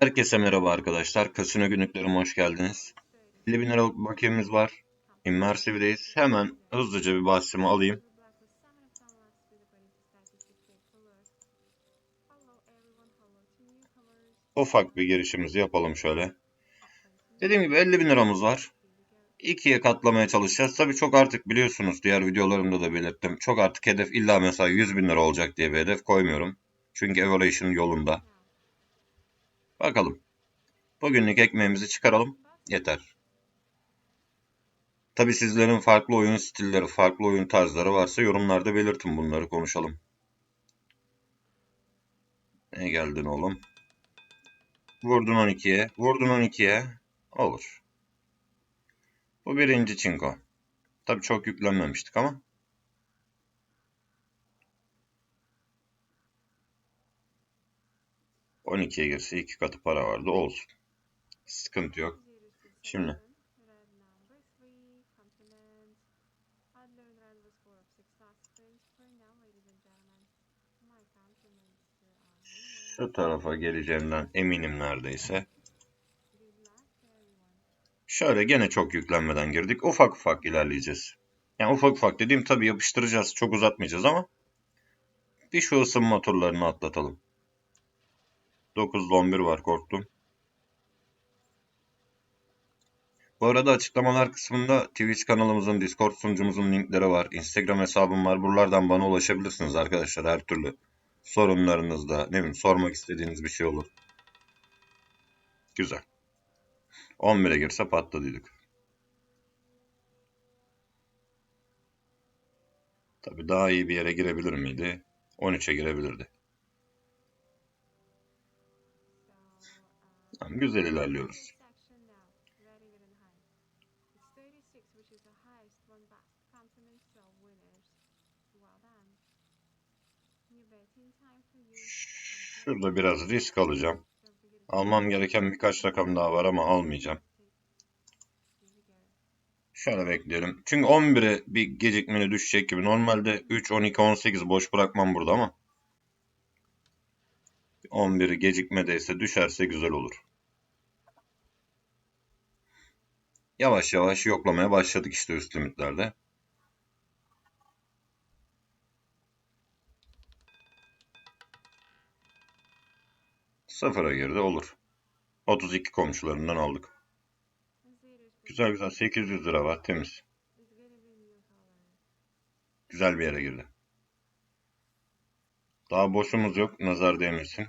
Herkese merhaba arkadaşlar. Kasino günlüklerime hoş geldiniz. 50 bin liralık bakiyemiz var. Immersive'deyiz. Hemen hızlıca bir bahsimi alayım. Ufak bir girişimizi yapalım şöyle. Dediğim gibi 50 bin liramız var. İkiye katlamaya çalışacağız. Tabii çok artık biliyorsunuz diğer videolarımda da belirttim. Çok artık hedef illa mesela 100 bin lira olacak diye bir hedef koymuyorum. Çünkü Evolution yolunda. Bakalım. Bugünlük ekmeğimizi çıkaralım. Yeter. Tabi sizlerin farklı oyun stilleri, farklı oyun tarzları varsa yorumlarda belirtin bunları konuşalım. Ne geldin oğlum? Vurdun 12'ye. Vurdun 12'ye. Olur. Bu birinci çinko. Tabi çok yüklenmemiştik ama. On ikiye girse iki katı para vardı olsun. Sıkıntı yok. Şimdi. Şu tarafa geleceğinden eminim neredeyse. Şöyle gene çok yüklenmeden girdik. Ufak ufak ilerleyeceğiz. Yani ufak ufak dediğim tabii yapıştıracağız. Çok uzatmayacağız ama bir şu ısınma turlarını atlatalım. 9'da 11 var korktum. Bu arada açıklamalar kısmında Twitch kanalımızın, Discord sunucumuzun linkleri var. Instagram hesabım var. Buralardan bana ulaşabilirsiniz arkadaşlar her türlü sorunlarınızda. Ne bileyim sormak istediğiniz bir şey olur. Güzel. 11'e girse patladıydık. Tabi daha iyi bir yere girebilir miydi? 13'e girebilirdi. Tamam, güzel ilerliyoruz. Şurada biraz risk alacağım. Almam gereken birkaç rakam daha var ama almayacağım. Şöyle bekleyelim. Çünkü 11'e bir gecikmeli düşecek gibi. Normalde 3, 12, 18 boş bırakmam burada ama 11'i gecikmedeyse düşerse güzel olur. Yavaş yavaş yoklamaya başladık işte üst limitlerde. Sıfıra girdi olur. 32 komşularından aldık. Güzel güzel 800 lira var temiz. Güzel bir yere girdi. Daha boşumuz yok nazar değmesin.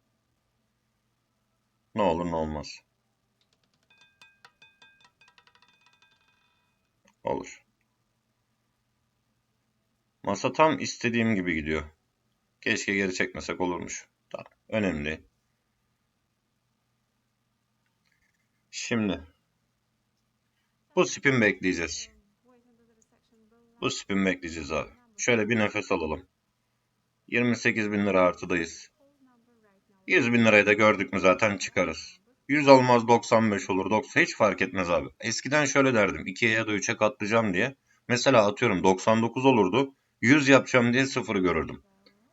Ne olur ne olmaz. Olur. Masa tam istediğim gibi gidiyor. Keşke geri çekmesek olurmuş. Tamam. Önemli. Şimdi. Bu spin bekleyeceğiz. Bu spin bekleyeceğiz abi. Şöyle bir nefes alalım. 28 bin lira artıdayız. 100 bin lirayı da gördük mü zaten çıkarız. 100 olmaz 95 olur 90 hiç fark etmez abi. Eskiden şöyle derdim 2'ye ya da 3'e katlayacağım diye. Mesela atıyorum 99 olurdu. 100 yapacağım diye 0 görürdüm.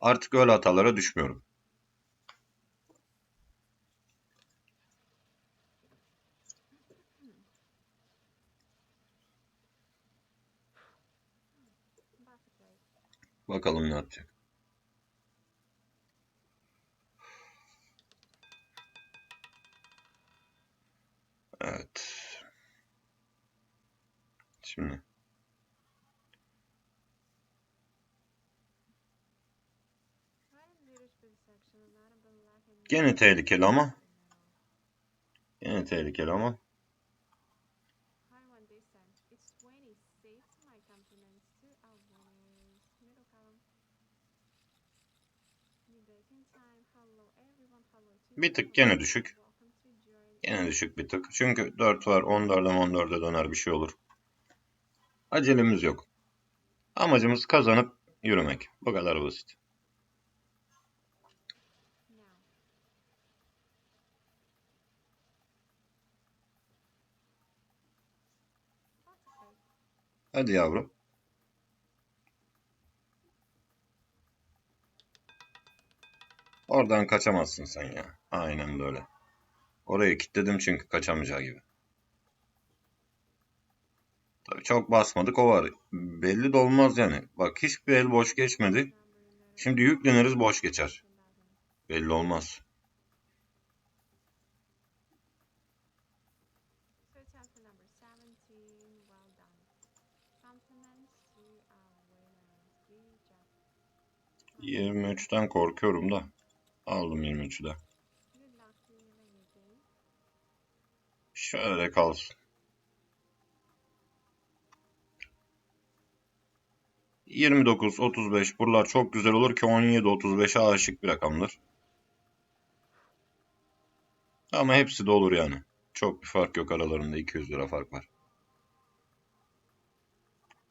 Artık öyle hatalara düşmüyorum. Bakalım ne yapacak. Gene tehlikeli ama. Gene tehlikeli ama. Bir tık gene düşük. Gene düşük bir tık. Çünkü 4 var. 14'e 14'e döner bir şey olur. Acelemiz yok. Amacımız kazanıp yürümek. Bu kadar basit. Hadi yavrum. Oradan kaçamazsın sen ya. Aynen böyle. Orayı kilitledim çünkü kaçamayacağı gibi. Tabii çok basmadık o var. Belli de olmaz yani. Bak hiçbir el boş geçmedi. Şimdi yükleniriz boş geçer. Belli olmaz. 23'ten korkuyorum da. Aldım 23'ü de. Şöyle kalsın. 29, 35 buralar çok güzel olur ki 17, 35'e aşık bir rakamdır. Ama hepsi de olur yani. Çok bir fark yok aralarında 200 lira fark var.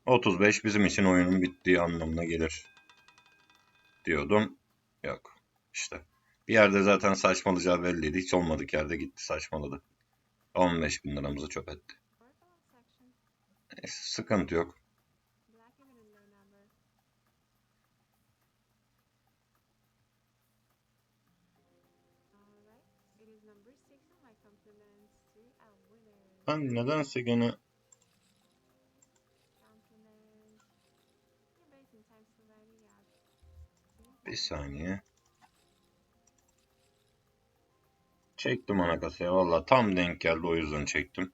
35 bizim için oyunun bittiği anlamına gelir. Diyordum. Yok. İşte. Bir yerde zaten saçmalayacağı belliydi. Hiç olmadık yerde gitti saçmaladı. 15 bin liramızı çöp etti. Neyse, sıkıntı yok. Black even and low number. Alright. It is number 6 and my compliments to our winners. Ben nedense gene bir saniye. Çektim ana kasaya. Valla tam denk geldi o yüzden çektim.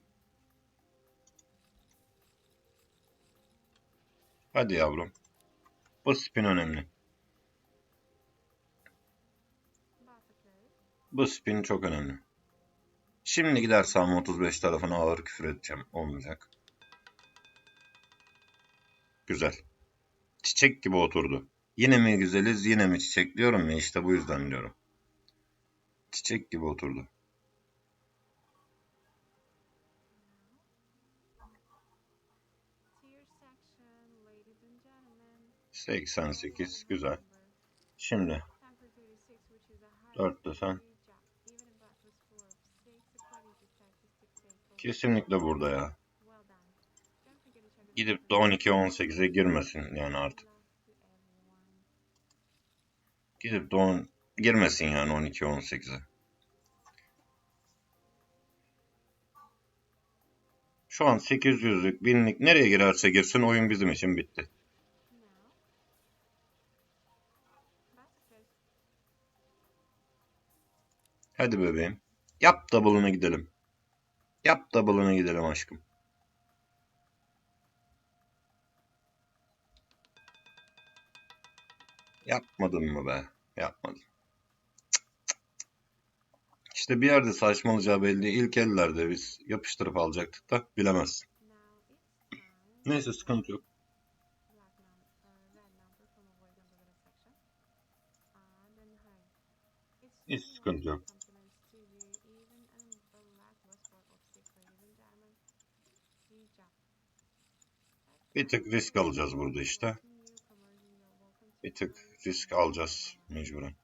Hadi yavrum. Bu spin önemli. Bu spin çok önemli. Şimdi gidersem 35 tarafına ağır küfür edeceğim. Olmayacak. Güzel. Çiçek gibi oturdu. Yine mi güzeliz, yine mi çiçek diyorum ya işte bu yüzden diyorum. Çiçek gibi oturdu. Gentlemen. 88 güzel. Şimdi Temper 36, which is a high Dört desen. Kesinlikle burada ya. Gidip de 12-18'e girmesin yani artık. Good luck to everyone. Gidip de 10 girmesin yani 12-18'e. Şu an 800'lük, 1000'lik nereye girerse girsin oyun bizim için bitti. Hadi bebeğim. Yap double'ına gidelim. Yap double'ına gidelim aşkım. Yapmadın mı be? Cık. İşte bir yerde saçmalayacağı belli. İlk ellerde biz yapıştırıp alacaktık da bilemezsin. Neyse sıkıntı yok. Hiç sıkıntı yok. Bir tık risk alacağız burada işte. Bir tık risk alacağız mecburen.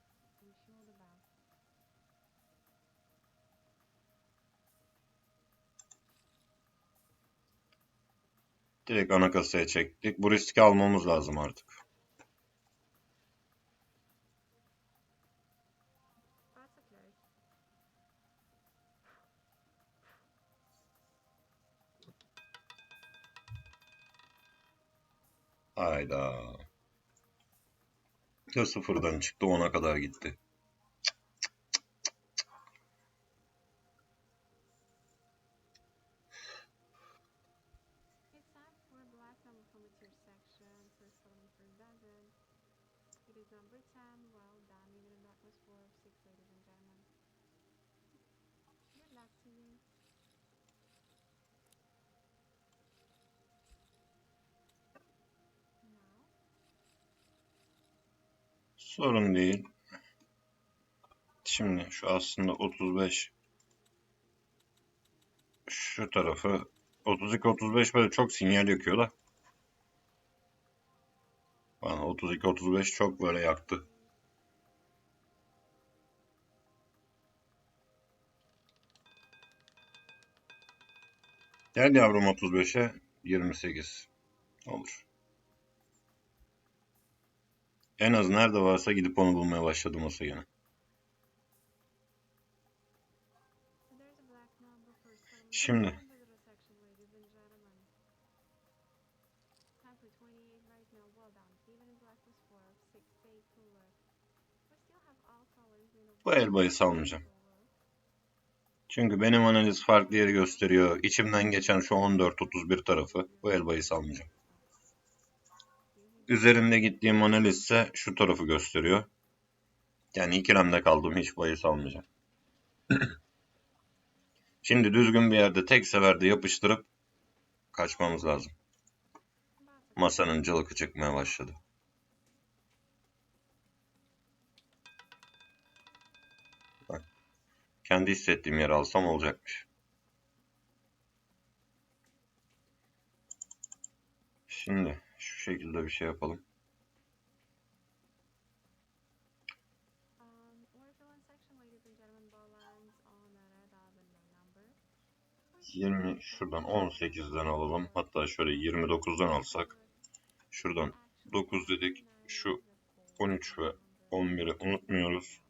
Direkt ana kasaya çektik. Bu riski almamız lazım artık. Hayda. Ya sıfırdan çıktı ona kadar gitti. Sorun değil. Şimdi şu aslında 35 şu tarafı 32 35 böyle çok sinyal yakıyor da. Bana 32 35 çok böyle yaktı. Gel yavrum 35'e 28 olur. En az nerede varsa gidip onu bulmaya başladım olsa gene. Şimdi. Number the reception, ladies and gentlemen. Time for 28 right now. Well done. Even in black was 4, 6, 8 cooler. We still have all colors in a Bu elbayı salmayacağım. Çünkü benim analiz farklı yeri gösteriyor. İçimden geçen şu 14-31 tarafı. Bu elbayı salmayacağım. Üzerinde gittiğim analiz ise şu tarafı gösteriyor. Yani ikilemde kaldım. Hiç bahis almayacağım. Şimdi düzgün bir yerde tek seferde yapıştırıp kaçmamız lazım. Masanın cılıkı çıkmaya başladı. Bak. Kendi hissettiğim yere alsam olacakmış. Şimdi şu şekilde bir şey yapalım. Um. 20 şuradan 18'den alalım. Hatta şöyle 29'dan alsak. Şuradan 9 dedik. Şu 13 ve 11'i unutmuyoruz.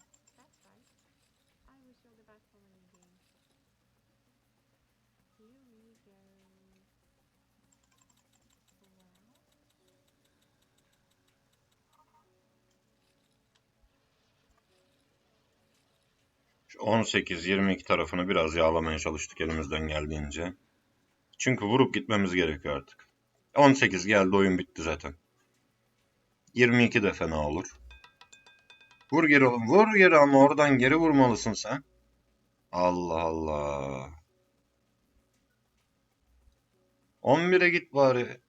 18-22 tarafını biraz yağlamaya çalıştık elimizden geldiğince. Çünkü vurup gitmemiz gerekiyor artık. 18 geldi oyun bitti zaten. 22 de fena olur. Vur geri oğlum vur geri ama oradan geri vurmalısın sen. Allah Allah. 11'e git bari. one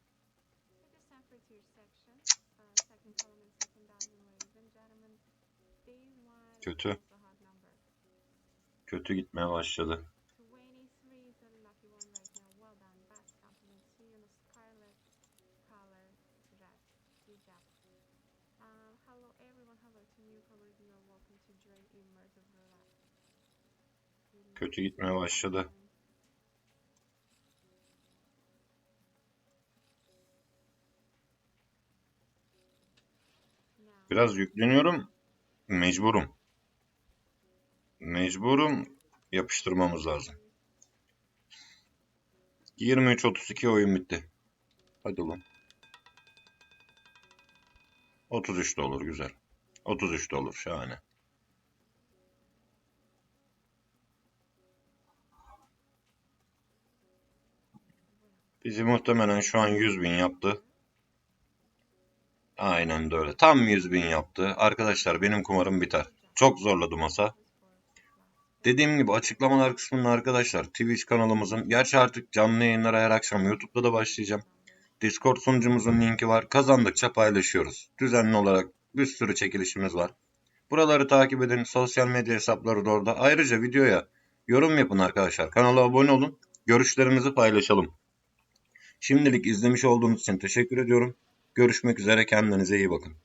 Kötü. is a hot number. Kötü gitmeye başladı. 23 is a lucky one right now. Well done. Best compliment to you on a scarlet color dress. Good job. Hello everyone. Hello to newcomers. You are welcome to join Immersive Roulette. Kötü gitmeye başladı. Biraz yükleniyorum. Mecburum. Mecburum. Yapıştırmamız lazım. 23-32 oyun bitti. Hadi ulan. 33 de olur güzel. 33 de olur şahane. Bizi muhtemelen şu an 100 bin yaptı. Aynen de öyle. Tam 100 bin yaptı. Arkadaşlar benim kumarım biter. Çok zorladı masa. Dediğim gibi açıklamalar kısmında arkadaşlar Twitch kanalımızın, gerçi artık canlı yayınlara her akşam YouTube'da da başlayacağım. Discord sunucumuzun linki var. Kazandıkça paylaşıyoruz. Düzenli olarak bir sürü çekilişimiz var. Buraları takip edin. Sosyal medya hesapları da orada. Ayrıca videoya yorum yapın arkadaşlar. Kanala abone olun. Görüşlerimizi paylaşalım. Şimdilik izlemiş olduğunuz için teşekkür ediyorum. Görüşmek üzere. Kendinize iyi bakın.